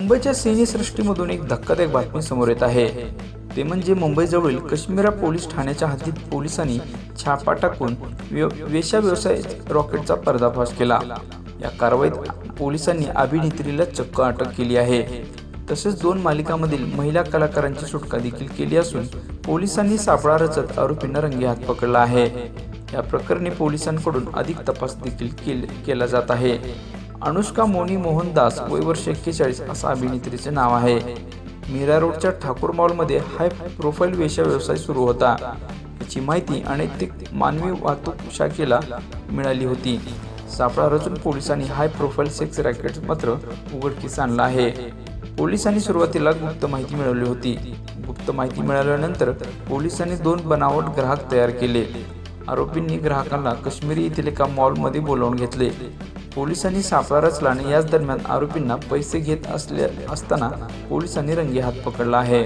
मुंबईच्या सिनेसृष्टीमधून एक धक्कादायक बातमी समोर येत आहे. ते म्हणजे मुंबईजवळील काश्मीरा पोलीस ठाण्याच्या हद्दीत पोलिसांनी छापा टाकून वेशा व्यवसाय रॉकेटचा पर्दाफाश केला. या कारवाईत पोलिसांनी अभिनेत्रीला चक्क अटक केली आहे. तसेच दोन मालिकांमधील महिला कलाकारांची सुटका देखील केली असून पोलिसांनी सापळा रचत आरोपींना रंगे हात पकडला आहे. या प्रकरणी पोलिसांकडून अधिक तपास देखील केल- केला जात आहे. अनुष्का मोनी मोहनदास वय वर्ष एक्केचाळीस असं अभिनेत्रीचे नाव आहे. मीरा रोडच्या ठाकूर मॉलमध्ये हाय प्रोफाईल वेशा व्यवसाय सुरू होता. याची माहिती अनैतिक मानवी वाहतूक शाखेला मिळाली होती. सापळा रचून पोलिसांनी हाय प्रोफाईल सेक्स रॅकेट मात्र उघडकीस आणला आहे. पोलिसांनी सुरुवातीला गुप्त माहिती मिळवली होती. गुप्त माहिती मिळाल्यानंतर पोलिसांनी दोन बनावट ग्राहक तयार केले. आरोपींनी ग्राहकांना काश्मीरी येथील एका मॉलमध्ये बोलावून घेतले. पोलिसांनी सापळा रचला आणि याच दरम्यान आरोपींना पैसे घेत असले असताना पोलिसांनी रंगी हात पकडला आहे.